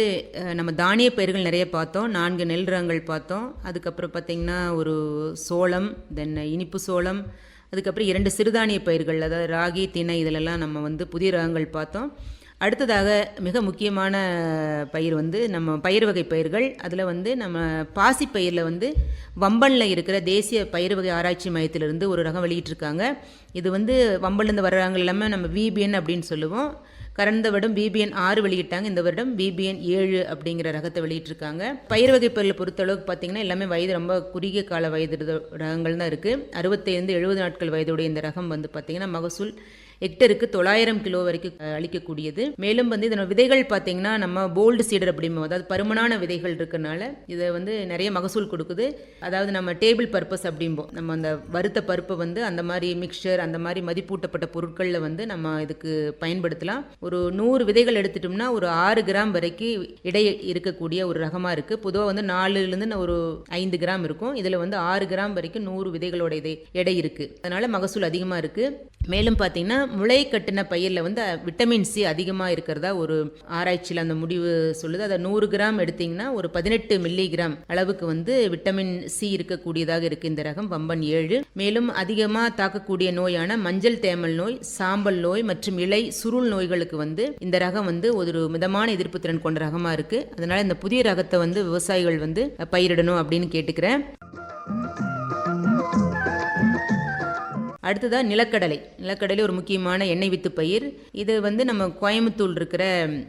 நம்ம தானிய பயிர்கள் நிறைய பார்த்தோம். நான்கு நெல் ரகங்கள் பார்த்தோம். அதுக்கப்புறம் பார்த்திங்கன்னா ஒரு சோளம் தென் இனிப்பு சோளம் அதுக்கப்புறம் இரண்டு சிறுதானிய பயிர்கள் அதாவது ராகி தினை இதிலெல்லாம் நம்ம வந்து புதிய ரகங்கள் பார்த்தோம். அடுத்ததாக மிக முக்கியமான பயிர் வந்து நம்ம பயிர் வகை பயிர்கள். அதில் வந்து நம்ம பாசி பயிரில் வந்து வம்பனில் இருக்கிற தேசிய பயிர் வகை ஆராய்ச்சி மையத்திலிருந்து ஒரு ரகம் வெளியிட்டிருக்காங்க. இது வந்து வம்பன்லேருந்து வர்றவங்க எல்லாமே நம்ம விபிஎன் அப்படின்னு சொல்லுவோம். கடந்த வருடம் பிபிஎன் ஆறு வெளியிட்டாங்க. இந்த வருடம் பிபிஎன் ஏழு அப்படிங்கிற ரகத்தை வெளியிட்டிருக்காங்க. பயிர் வகை பயிரில் பொறுத்தளவுக்கு பார்த்தீங்கன்னா எல்லாமே வயது ரொம்ப குறுகிய கால வயது ரகங்கள் தான் இருக்குது அறுபத்தைந்து எழுபது நாட்கள் வயதுடைய இந்த ரகம் வந்து பார்த்தீங்கன்னா மகசூல் ஹெக்டருக்கு தொள்ளாயிரம் கிலோ வரைக்கும் அளிக்கக்கூடியது. மேலும் வந்து இதனோட விதைகள் பார்த்தீங்கன்னா நம்ம போல்டு சீடர் அப்படிம்போது அதாவது பருமனான விதைகள் இருக்கறனால இதை வந்து நிறைய மகசூல் கொடுக்குது. அதாவது நம்ம டேபிள் பர்பஸ் அப்படிம்போம் நம்ம அந்த வறுத்த பருப்பை வந்து அந்த மாதிரி மிக்சர் அந்த மாதிரி மதிப்பூட்டப்பட்ட பொருட்களில் வந்து நம்ம இதுக்கு பயன்படுத்தலாம். ஒரு நூறு விதைகள் எடுத்துட்டோம்னா ஒரு ஆறு கிராம் வரைக்கும் இடை இருக்கக்கூடிய ஒரு ரகமாக இருக்குது பொதுவாக வந்து நாலுலேருந்து ஒரு ஐந்து கிராம் இருக்கும். இதில் வந்து ஆறு கிராம் வரைக்கும் நூறு விதைகளோட இதை எடை இருக்குது அதனால் மகசூல் அதிகமாக இருக்குது மேலும் பார்த்தீங்கன்னா முளை கட்டின பயிரில் வந்து விட்டமின் சி அதிகமாக இருக்கிறதா ஒரு ஆராய்ச்சியில் அந்த முடிவு சொல்லுது. அதை நூறு கிராம் எடுத்தீங்கன்னா ஒரு பதினெட்டு மில்லி கிராம் அளவுக்கு வந்து விட்டமின் சி இருக்கக்கூடியதாக இருக்குது இந்த ரகம் வம்பன் ஏழு. மேலும் அதிகமாக தாக்கக்கூடிய நோயான மஞ்சள் தேமல் நோய் சாம்பல் நோய் மற்றும் இலை சுருள் நோய்களுக்கு வந்து இந்த ரகம் வந்து ஒரு மிதமான எதிர்ப்பு திறன் கொண்ட ரகமாக இருக்குது அதனால் இந்த புதிய ரகத்தை வந்து விவசாயிகள் வந்து பயிரிடணும் அப்படின்னு கேட்டுக்கிறேன். அடுத்ததாக நிலக்கடலை. நிலக்கடலை ஒரு முக்கியமான எண்ணெய் வித்து பயிர். இது வந்து நம்ம கோயம்புத்தூர் இருக்கிற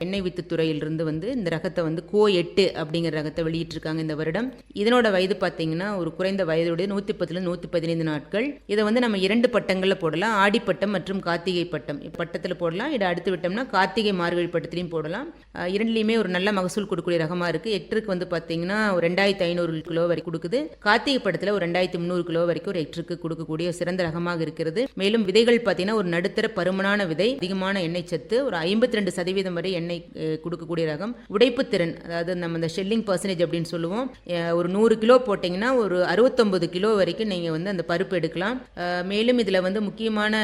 எண்ணெய் வித்து துறையிலிருந்து வந்து இந்த ரகத்தை வந்து கோ எட்டு அப்படிங்கிற ரகத்தை வெளியிட்டிருக்காங்க இந்த வருடம். இதனோட வயது பார்த்தீங்கன்னா ஒரு குறைந்த வயதுடைய நூற்றி பத்துல நூற்றி பதினைந்து நாட்கள். இதை வந்து நம்ம இரண்டு பட்டங்களில் போடலாம். ஆடிப்பட்டம் மற்றும் கார்த்திகை பட்டம். பட்டத்தில் போடலாம். இதை அடுத்து விட்டோம்னா கார்த்திகை மார்கழி பட்டத்திலையும் போடலாம். இரண்டுலையுமே ஒரு நல்ல மகசூல் கொடுக்கக்கூடிய ரகமாக இருக்குது எட்டுக்கு வந்து பார்த்தீங்கன்னா ஒரு ரெண்டாயிரத்தி ஐநூறு கிலோ வரைக்கும் கொடுக்குது. கார்த்திகை பட்டத்தில் ஒரு ரெண்டாயிரத்தி முந்நூறு கிலோ வரைக்கும் ஒரு எட்டுக்கு கொடுக்கக்கூடிய சிறந்த ரகமாக இருக்குது இருக்கிறது மேலும் விதைகள் பார்த்தீங்கன்னா ஒரு நடுத்தர பருமனான விதை அதிகமான எண்ணெய் சத்து ஒரு ஐம்பத்தி ரெண்டு சதவீதம் வரை எண்ணெய் கொடுக்கக்கூடிய ரகம். உடைப்பு திறன் அதாவது நம்ம இந்த ஷெல்லிங் பர்சன்டேஜ் அப்படின்னு சொல்லுவோம். ஒரு நூறு கிலோ போட்டிங்கன்னா ஒரு அறுபத்தொம்பது கிலோ வரைக்கும் நீங்கள் வந்து அந்த பருப்பு எடுக்கலாம். மேலும் இதில் வந்து முக்கியமான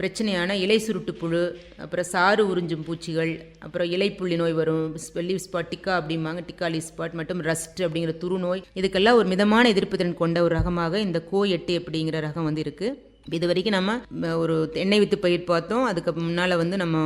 பிரச்சனையான இலை சுருட்டு புழு அப்புறம் சாறு உறிஞ்சும் பூச்சிகள் அப்புறம் இலைப்புள்ளி நோய் வரும். ஸ்பெல்லி ஸ்பாட் டிக்கா அப்படிம்பாங்க. டிக்காலி ஸ்பாட் மற்றும் ரஸ்ட் அப்படிங்கிற துரு நோய் இதுக்கெல்லாம் ஒரு மிதமான எதிர்ப்பு திறன் கொண்ட ஒரு ரகமாக இந்த கோ எட்டு அப்படிங்கிற ரகம் வந்து இருக்குது இது வரைக்கும் நம்ம ஒரு எண்ணெய் வித்து பயிர் பார்த்தோம். அதுக்கு முன்னால் வந்து நம்ம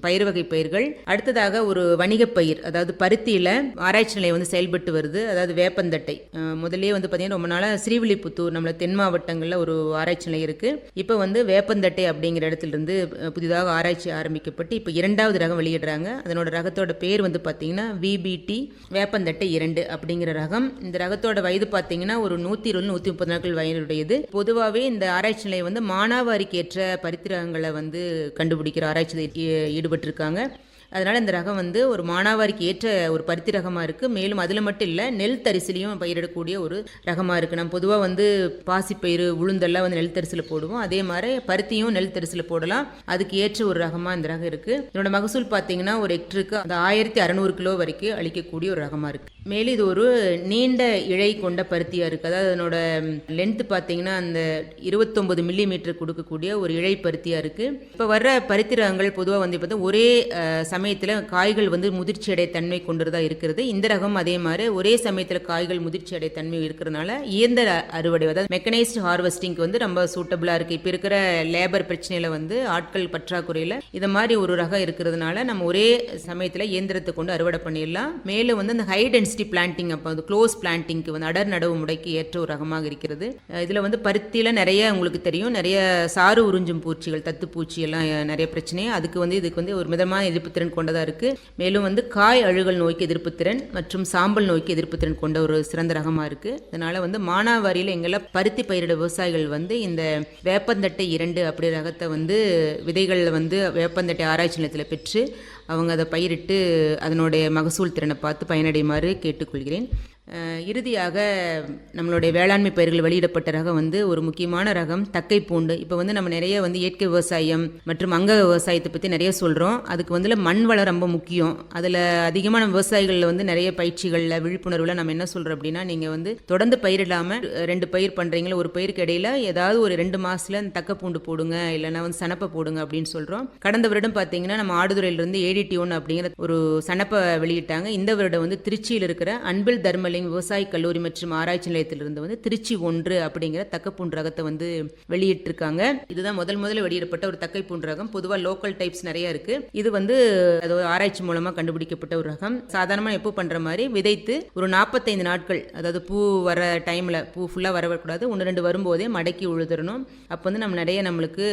பயிர் வகை பயிர்கள். அடுத்ததாக ஒரு வணிகப் பயிர் அதாவது பருத்தியில் ஆராய்ச்சி நிலையம் வந்து செயல்பட்டு வருது. அதாவது வேப்பந்தட்டை. முதலே வந்து பார்த்தீங்கன்னா ரொம்ப நாளாக ஸ்ரீவில்லிபுத்தூர் நம்மள தென் மாவட்டங்களில் ஒரு ஆராய்ச்சி நிலையம் இருக்குது இப்போ வந்து வேப்பந்தட்டை அப்படிங்கிற இடத்துல இருந்து புதிதாக ஆராய்ச்சி ஆரம்பிக்கப்பட்டு இப்போ இரண்டாவது ரகம் வெளியிடுறாங்க. அதனோட ரகத்தோட பேர் வந்து பார்த்தீங்கன்னா விபிடி வேப்பந்தட்டை இரண்டு அப்படிங்கிற ரகம். இந்த ரகத்தோட வயது பார்த்தீங்கன்னா ஒரு நூற்றி இருபது நூற்றி முப்பது நாட்கள் வயதுடையது. பொதுவாகவே இந்த ஆராய்ச்சி நிலையம் வந்து மானாவாரிக்கேற்ற பரித்திரகங்களை வந்து கண்டுபிடிக்கிற ஆராய்ச்சியில் ஈடுபட்டிருக்காங்க. அதனால் இந்த ரகம் வந்து ஒரு மானாவாரிக்கு ஏற்ற ஒரு பருத்தி ரகமாக இருக்குது மேலும் அதில் மட்டும் இல்லை நெல் தரிசிலையும் பயிரிடக்கூடிய ஒரு ரகமாக இருக்குது நம்ம பொதுவாக வந்து பாசிப்பயிறு உளுந்தெல்லாம் வந்து நெல் தரிசில் போடுவோம். அதே மாதிரி பருத்தியும் நெல் தரிசில் போடலாம். அதுக்கு ஏற்ற ஒரு ரகமாக இந்த ரகம் இருக்குது இதனோட மகசூல் பார்த்தீங்கன்னா ஒரு ஹெக்டருக்கு அந்த ஆயிரத்தி அறநூறு கிலோ வரைக்கும் அளிக்கக்கூடிய ஒரு ரகமாக இருக்குது மேலும் இது ஒரு நீண்ட இழை கொண்ட பருத்தியாக இருக்குது அதாவது அதனோட லென்த்து பார்த்தீங்கன்னா அந்த இருபத்தொம்பது மில்லி மீட்டர் கொடுக்கக்கூடிய ஒரு இழை பருத்தியாக இருக்குது இப்போ வர்ற பருத்தி ரகங்கள் பொதுவாக வந்து பார்த்தா ஒரே சமயத்தில் காய்கள் வந்து முதிர்ச்சி அடைய தன்மை கொண்டுதான் இருக்கிறது. இந்த ரகம் அதே மாதிரி ஒரே சமயத்தில் காய்கள் முதிர்ச்சி அடைய தன்மை இருக்கிறதுனால இயந்திர அறுவடை அதாவது மெக்கனைஸ்டு ஹார்வெஸ்டிங்க்கு வந்து ரொம்ப சூட்டபிளாக இருக்குது இப்போ இருக்கிற லேபர் பிரச்சனையில் வந்து ஆட்கள் பற்றாக்குறையில் இதை மாதிரி ஒரு ரகம் இருக்கிறதுனால நம்ம ஒரே சமயத்தில் இயந்திரத்தை கொண்டு அறுவடை பண்ணிடலாம். மேலும் வந்து அந்த ஹை டென்சிட்டி பிளான்டிங் அப்போ வந்து க்ளோஸ் பிளான்டிங்க்கு வந்து அடர் நடவு முறைக்கு ஏற்ற ஒரு ரகமாக இருக்கிறது. இதில் வந்து பருத்தியில் நிறைய உங்களுக்கு தெரியும். நிறைய சாறு உறிஞ்சும் பூச்சிகள் தத்து பூச்சி எல்லாம் நிறைய பிரச்சனை. அதுக்கு வந்து இதுக்கு வந்து ஒரு மிதமான எதிர்ப்பு திறன் கொண்டதாக இருக்குது மேலும் வந்து காய் அழுகல் நோய்க்கு எதிர்ப்பு திறன் மற்றும் சாம்பல் நோய்க்கு எதிர்ப்பு திறன் கொண்ட ஒரு சிறந்த ரகமாக இருக்குது அதனால் வந்து மானாவாரியில் எங்கெல்லாம் பருத்தி பயிரிட விவசாயிகள் வந்து இந்த வேப்பந்தட்டை இரண்டு அப்படி ரகத்தை வந்து விதைகளில் வந்து வேப்பந்தட்டை ஆராய்ச்சி நிலையத்தில் பெற்று அவங்க அதை பயிரிட்டு அதனுடைய மகசூல் திறனை பார்த்து பயனடையுமாறு கேட்டுக்கொள்கிறேன். இறுதியாக நம்மளுடைய வேளாண்மை பயிர்கள் வெளியிடப்பட்ட ரகம் வந்து ஒரு முக்கியமான ரகம் தக்கை பூண்டு. இப்போ வந்து நம்ம நிறைய வந்து இயற்கை விவசாயம் மற்றும் அங்க விவசாயத்தை பற்றி நிறைய சொல்கிறோம் அதுக்கு வந்து மண் வளம் ரொம்ப முக்கியம். அதில் அதிகமான விவசாயிகளில் வந்து நிறைய பயிற்சிகளில் விழிப்புணர்வில் நம்ம என்ன சொல்கிறோம் அப்படின்னா நீங்கள் வந்து தொடர்ந்து பயிரிடாமல் ரெண்டு பயிர் பண்ணுறீங்களா ஒரு பயிருக்கு இடையில ஏதாவது ஒரு ரெண்டு மாதத்தில் அந்த தக்க பூண்டு போடுங்க இல்லைன்னா வந்து சனப்பை போடுங்க அப்படின்னு சொல்கிறோம் கடந்த வருடம் பார்த்தீங்கன்னா நம்ம ஆடுதுறையிலிருந்து ஏடிடி ஒன் அப்படிங்கிற ஒரு சனப்பை வெளியிட்டாங்க. இந்த வருடம் வந்து திருச்சியில் இருக்கிற அன்பில் தர்மலிங் விவசாய கல்லூரி மற்றும் ஆராய்ச்சி நிலையத்திலிருந்து வந்து திருச்சி ஒன்று அப்படிங்கிற தக்கப்பூன் ரகத்தை வந்து வெளியிட்டிருக்காங்க. இதுதான் முதல் முதல்ல வெளியிடப்பட்ட ஒரு தக்கை ரகம். பொதுவாக லோக்கல் டைப்ஸ் நிறைய இருக்கு. இது வந்து அது ஆராய்ச்சி மூலமாக கண்டுபிடிக்கப்பட்ட ஒரு ரகம். சாதாரணமாக எப்போ பண்ணுற மாதிரி விதைத்து ஒரு நாற்பத்தைந்து நாட்கள் அதாவது பூ வர டைமில் பூ ஃபுல்லாக வரக்கூடாது. ஒன்று ரெண்டு வரும்போதே மடக்கி உழுதுறணும். அப்போ வந்து நம்ம நிறைய நம்மளுக்கு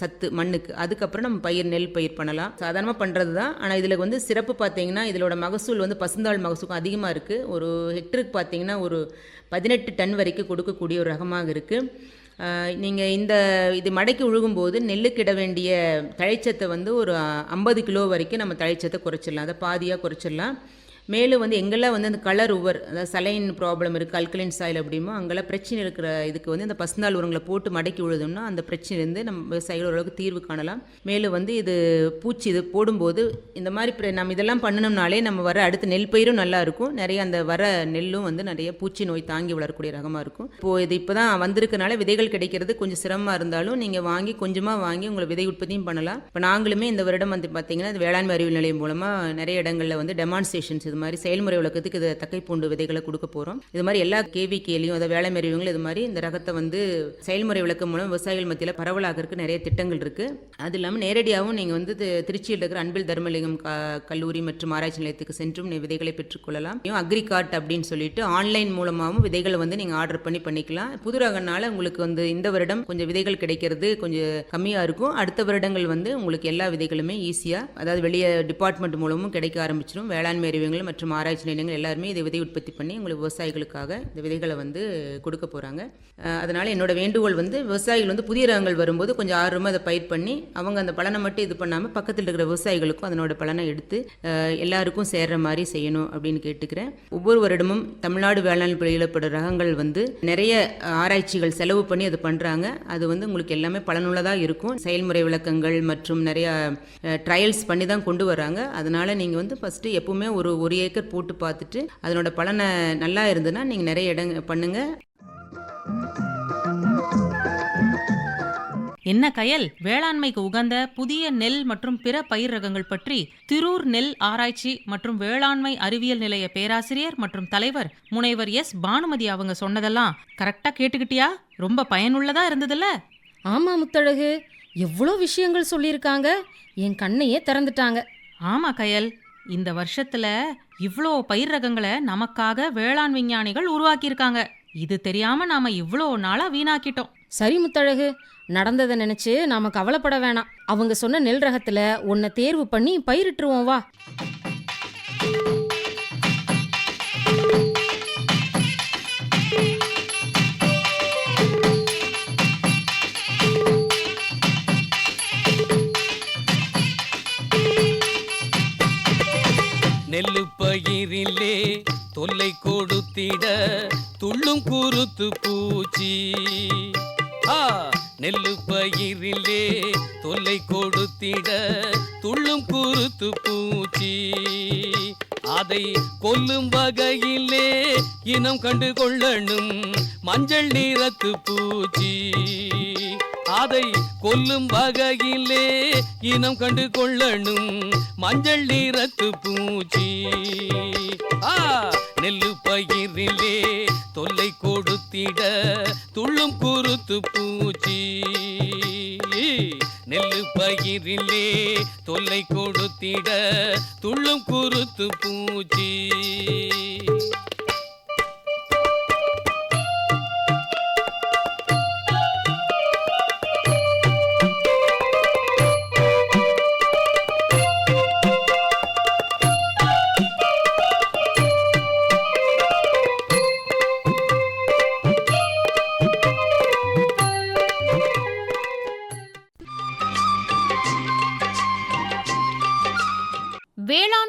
சத்து மண்ணுக்கு. அதுக்கப்புறம் நம்ம பயிர் நெல் பயிர் பண்ணலாம். சாதாரணமாக பண்ணுறது தான் ஆனால் இதில் வந்து சிறப்பு பார்த்தீங்கன்னா இதோட மகசூல் வந்து பசுந்தாள் மகசூல் அதிகமாக இருக்குது ஒரு ஹெக்டருக்கு பார்த்தீங்கன்னா ஒரு பதினெட்டு டன் வரைக்கும் கொடுக்கக்கூடிய ஒரு ரகமாக இருக்குது நீங்கள் இந்த இது மடக்கி உழுகும்போது நெல்லுக்கு இட வேண்டிய தழைச்சத்தை வந்து ஒரு ஐம்பது கிலோ வரைக்கும் நம்ம தழைச்சத்தை குறைச்சிடலாம். அதை பாதியாக குறைச்சிடலாம். மேலும் வந்து எங்கெல்லாம் வந்து அந்த கலர் உவர் அதாவது சலைன் ப்ராப்ளம் இருக்குது அல்கலைன் சாயில் அப்படிமோ அங்கெல்லாம் பிரச்சனை இருக்கிற இதுக்கு வந்து இந்த பசுந்தாள் உரங்களை போட்டு மடக்கி விழுதோம்னா அந்த பிரச்சனையிலேருந்து நம்ம விவசாயிகள் ஓரளவுக்கு தீர்வு காணலாம். மேலும் வந்து இது பூச்சி இது போடும்போது இந்த மாதிரி நம்ம இதெல்லாம் பண்ணணும்னாலே நம்ம வர அடுத்த நெல் பயிரும் நல்லா இருக்கும். நிறைய அந்த வர நெல்லும் வந்து நிறைய பூச்சி நோய் தாங்கி வளரக்கூடிய ரகமாக இருக்கும். இப்போது இது இப்போ தான் வந்திருக்கனால விதைகள் கிடைக்கிறது கொஞ்சம் சிரமமாக இருந்தாலும் நீங்கள் வாங்கி கொஞ்சமாக வாங்கி உங்களை விதை உற்பத்தியும் பண்ணலாம். இப்போ நாங்களுமே இந்த வருடம் வந்து பார்த்தீங்கன்னா இது வேளாண்மை அறிவியல் நிலையம் மூலமாக நிறைய இடங்களில் வந்து டெமான்ஸ்ட்ரேஷன்ஸ் இது மாதிரி செயல்முறை விளக்கத்துக்கு இதை தக்கை பூண்டு விதைகளை கொடுக்க போகிறோம் இது மாதிரி எல்லா கேவி கேலியும் அதை வேலை அறிவியங்களும் இது மாதிரி இந்த ரகத்தை வந்து செயல்முறை விளக்கம் மூலம் விவசாயிகள் மத்தியில் பரவலாகிறதுக்கு நிறைய திட்டங்கள் இருக்குது அது இல்லாமல் நேரடியாகவும் நீங்கள் வந்து திருச்சியில் இருக்கிற அன்பில் தர்மலிங்கம் கல்லூரி மற்றும் ஆராய்ச்சி நிலையத்துக்கு சென்றும் நீ விதைகளை பெற்றுக்கொள்ளலாம் அக்ரிகார்ட் அப்படின்னு சொல்லிட்டு ஆன்லைன் மூலமாகவும் விதைகளை வந்து நீங்கள் ஆர்டர் பண்ணி பண்ணிக்கலாம். புது ரகனால உங்களுக்கு வந்து இந்த வருடம் கொஞ்சம் விதைகள் கிடைக்கிறது கொஞ்சம் கம்மியாக இருக்கும். அடுத்த வருடங்கள் வந்து உங்களுக்கு எல்லா விதைகளுமே ஈஸியாக அதாவது வெளியே டிபார்ட்மெண்ட் மூலமும் கிடைக்க ஆரம்பிச்சிடும் வேளாண்மை அறிவியங்களும் மற்றும் ஆராய்ச்சி நிலையங்கள் எல்லாருமே இதை விதை உற்பத்தி பண்ணி உங்களுக்கு விவசாயிகளுக்காக இந்த விதைகளை வந்து கொடுக்க போகிறாங்க அதனால் என்னோட வேண்டுகோள் வந்து விவசாயிகள் வந்து புதிய ரகங்கள் வரும்போது கொஞ்சம் ஆர்வமாக அதை பயிர் பண்ணி அவங்க அந்த பலனை மட்டும் இது பண்ணாமல் பக்கத்தில் இருக்கிற விவசாயிகளுக்கும் அதனோட பலனை எடுத்து எல்லாருக்கும் சேர்ற மாதிரி செய்யணும் அப்படின்னு கேட்டுக்கிறேன். ஒவ்வொரு வருடமும் தமிழ்நாடு வேளாண் வெளியிடப்படும் ரகங்கள் வந்து நிறைய ஆராய்ச்சிகள் செலவு பண்ணி அதை பண்ணுறாங்க அது வந்து உங்களுக்கு எல்லாமே பலனுள்ளதாக இருக்கும். செயல்முறை விளக்கங்கள் மற்றும் நிறையா ட்ரையல்ஸ் பண்ணி தான் கொண்டு வராங்க. அதனால் நீங்கள் வந்து ஃபஸ்ட்டு எப்பவுமே ஒரு ஒரு ஏக்கர் போட்டு பார்த்துட்டு அதனோட பலனை நல்லா இருந்ததுன்னா நீங்கள் நிறைய இடங்க பண்ணுங்க. என்ன கயல்? வேளாண்மைக்கு உகந்த புதிய நெல் மற்றும் பிற பயிர் ரகங்கள் பற்றி திரூர் நெல் ஆராய்ச்சி மற்றும் வேளாண்மை அறிவியல் நிலைய பேராசிரியர் மற்றும் தலைவர் முனைவர் எஸ். பானுமதி அவங்க சொன்னதெல்லாம் கரெக்டா கேட்டுக்கிட்டியா? ரொம்ப பயனுள்ளதா இருந்ததுல்ல? ஆமா முத்தழகு. எவ்வளோ விஷயங்கள் சொல்லியிருக்காங்க. என் கண்ணையே திறந்துட்டாங்க. ஆமா கயல். இந்த வருஷத்துல இவ்ளோ பயிர் ரகங்களை நமக்காக வேளாண் விஞ்ஞானிகள் உருவாக்கியிருக்காங்க. இது தெரியாம நாம இவ்வளோ நாளா வீணாக்கிட்டோம். சரி முத்தழகு நடந்ததை நினைச்சு நாம கவலைப்பட வேணாம். அவங்க சொன்ன நெல் ரகத்துல உன்னை தேர்வு பண்ணி பயிரிட்டுருவோம் வா. தொல்லை கொடுத்திட துள்ளும் குருத்து பூச்சி. ஆ நெல்லு பயிரிலே தொல்லை கொடுத்திட துள்ளும் குருத்து பூச்சி. அதை கொல்லும் வகையிலே இனம் கண்டு கொள்ளணும் மஞ்சள் நிறத்து பூச்சி. அதை கொல்லும் வகையிலே இனம் கண்டு கொள்ளணும் மஞ்சள் நிறத்து பூச்சி. ஆ நெல்லு பயிரிலே தொல்லை கொடுத்திட துள்ளும் குருத்து பூச்சி. நெல்லு பயிரிலே தொல்லை கொடுத்திட துள்ளும் குருத்து பூச்சி.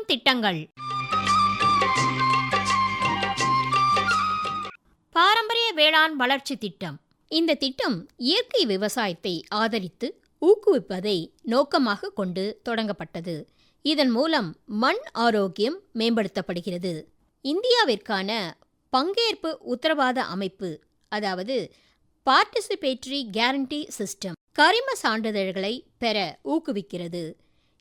திட்டங்கள். பாரம்பரிய வேளாண் வளர்ச்சி திட்டம். இந்த திட்டம் இயற்கை விவசாயத்தை ஆதரித்து ஊக்குவிப்பதை நோக்கமாக கொண்டு தொடங்கப்பட்டது. இதன் மூலம் மண் ஆரோக்கியம் மேம்படுத்தப்படுகிறது. இந்தியாவிற்கான பங்கேற்பு உத்தரவாத அமைப்பு அதாவது பார்ட்டிசிபேட்டரி கேரண்டி சிஸ்டம் கரிம சான்றிதழ்களை பெற ஊக்குவிக்கிறது.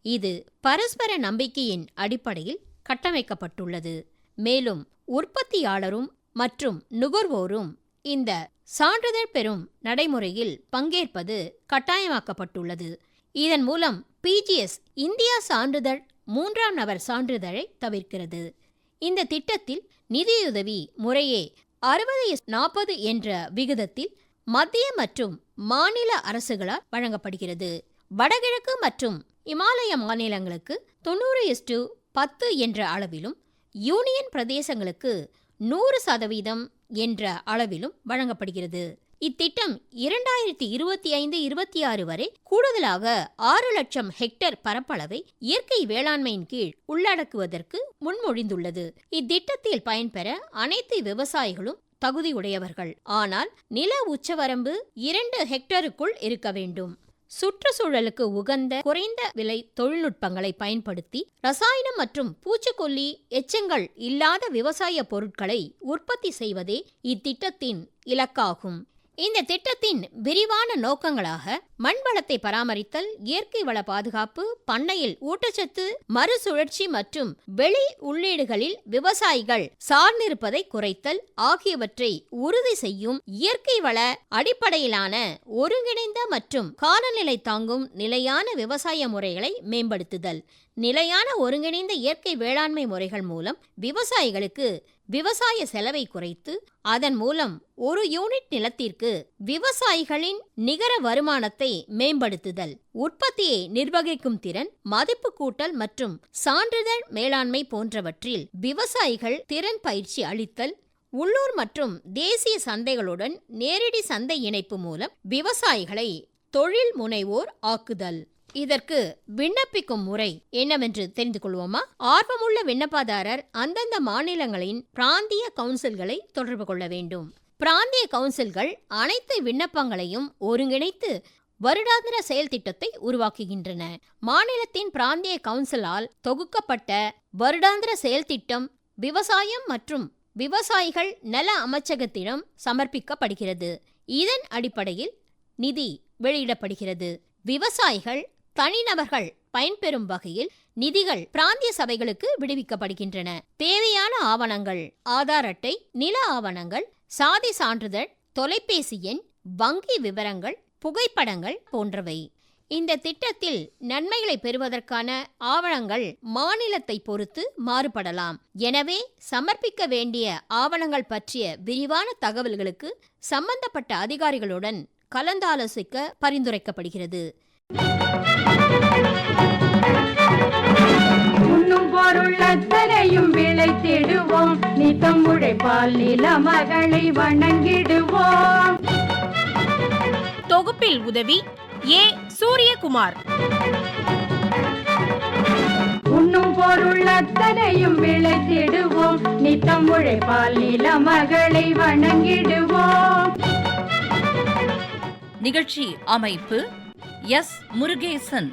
இது பரஸ்பர நம்பிக்கையின் அடிப்படையில் கட்டமைக்கப்பட்டுள்ளது. மேலும் உற்பத்தியாளரும் மற்றும் நுகர்வோரும் இந்த சான்றிதழ் பெறும் நடைமுறையில் பங்கேற்பது கட்டாயமாக்கப்பட்டுள்ளது. இதன் மூலம் பிஜிஎஸ் இந்தியா சான்றிதழ் மூன்றாம் நபர் சான்றிதழை தவிர்க்கிறது. இந்த திட்டத்தில் நிதியுதவி முறையே அறுபது நாற்பது என்ற விகிதத்தில் மத்திய மற்றும் மாநில அரசுகளால் வழங்கப்படுகிறது. வடகிழக்கு மற்றும் இமாலய மாநிலங்களுக்கு தொண்ணூறு எஸ்டு பத்து என்ற அளவிலும் யூனியன் பிரதேசங்களுக்கு நூறு சதவீதம் என்ற அளவிலும் வழங்கப்படுகிறது. இத்திட்டம் இரண்டாயிரத்தி இருபத்தி ஐந்து இருபத்தி ஆறு வரை கூடுதலாக ஆறு லட்சம் ஹெக்டேர் பரப்பளவை இயற்கை வேளாண்மையின் கீழ் உள்ளடக்குவதற்கு முன்மொழிந்துள்ளது. இத்திட்டத்தில் பயன்பெற அனைத்து விவசாயிகளும் தகுதியுடையவர்கள். ஆனால் நில உச்சவரம்பு இரண்டு ஹெக்டருக்குள் இருக்க வேண்டும். சுற்றுச்சூழலுக்கு உகந்த குறைந்த விலை தொழில்நுட்பங்களை பயன்படுத்தி ரசாயனம் மற்றும் பூச்சிக்கொல்லி எச்சங்கள் இல்லாத விவசாய பொருட்களை உற்பத்தி செய்வதே இத்திட்டத்தின் இலக்காகும். இந்த திட்டத்தின் விரிவான நோக்கங்களாக மண் வளத்தை பராமரித்தல் இயற்கை வள பாதுகாப்பு பண்ணையில் ஊட்டச்சத்து மறுசுழற்சி மற்றும் வெளி உள்ளீடுகளில் விவசாயிகள் சார்ந்திருப்பதை குறைத்தல் ஆகியவற்றை உறுதி செய்யும் இயற்கை வள அடிப்படையிலான ஒருங்கிணைந்த மற்றும் காலநிலை தாங்கும் நிலையான விவசாய முறைகளை மேம்படுத்துதல். நிலையான ஒருங்கிணைந்த இயற்கை வேளாண்மை முறைகள் மூலம் விவசாயிகளுக்கு விவசாய செலவை குறைத்து அதன் மூலம் ஒரு யூனிட் நிலத்திற்கு விவசாயிகளின் நிகர வருமானத்தை மேம்படுத்துதல் உற்பத்தியை நிர்வகிக்கும் திறன் மதிப்பு கூட்டல் மற்றும் சான்றிதழ் மேலாண்மை போன்றவற்றில் விவசாயிகள் திறன் பயிற்சி அளித்தல் உள்ளூர் மற்றும் தேசிய சந்தைகளுடன் நேரடி சந்தை இணைப்பு மூலம் விவசாயிகளை தொழில் முனைவோர் ஆக்குதல். இதற்கு விண்ணப்பிக்கும் முறை என்னவென்று தெரிந்து கொள்வோமா? ஆர்வமுள்ள விண்ணப்பதாரர் அந்தந்த மாநிலங்களின் பிராந்திய கவுன்சில்களை தொடர்பு கொள்ள வேண்டும். பிராந்திய கவுன்சில்கள் அனைத்து விண்ணப்பங்களையும் ஒருங்கிணைத்து வருடாந்திர செயல் திட்டத்தை உருவாக்குகின்றன. மாநிலத்தின் பிராந்திய கவுன்சிலால் தொகுக்கப்பட்ட வருடாந்திர செயல் திட்டம் விவசாயம் மற்றும் விவசாயிகள் நல அமைச்சகத்திடம் சமர்ப்பிக்கப்படுகிறது. இதன் அடிப்படையில் நிதி வெளியிடப்படுகிறது. விவசாயிகள் தனிநபர்கள் பயன்பெறும் வகையில் நிதிகள் பிராந்திய சபைகளுக்கு விடுவிக்கப்படுகின்றன. தேவையான ஆவணங்கள் ஆதார் அட்டை நில ஆவணங்கள் சாதி சான்றிதழ் தொலைபேசி எண் வங்கி விவரங்கள் புகைப்படங்கள் போன்றவை. இந்த திட்டத்தில் நன்மைகளை பெறுவதற்கான ஆவணங்கள் மாநிலத்தை பொறுத்து மாறுபடலாம். எனவே சமர்ப்பிக்க வேண்டிய ஆவணங்கள் பற்றிய விரிவான தகவல்களுக்கு சம்பந்தப்பட்ட அதிகாரிகளுடன் கலந்தாலோசிக்க பரிந்துரைக்கப்படுகிறது. பொருள் அத்தனையும் விளைத்திடுவோம் நித்தம் உழைப்பால் நில மகளை வணங்கிடுவோம். தொகுப்பில் உதவி ஏ. சூரியகுமார். உண்ணும் பொருள் அத்தனையும் விளைத்திடுவோம் நித்தம் உழைப்பால் நில மகளை வணங்கிடுவோம். நிகழ்ச்சி அமைப்பு எஸ். முருகேசன்.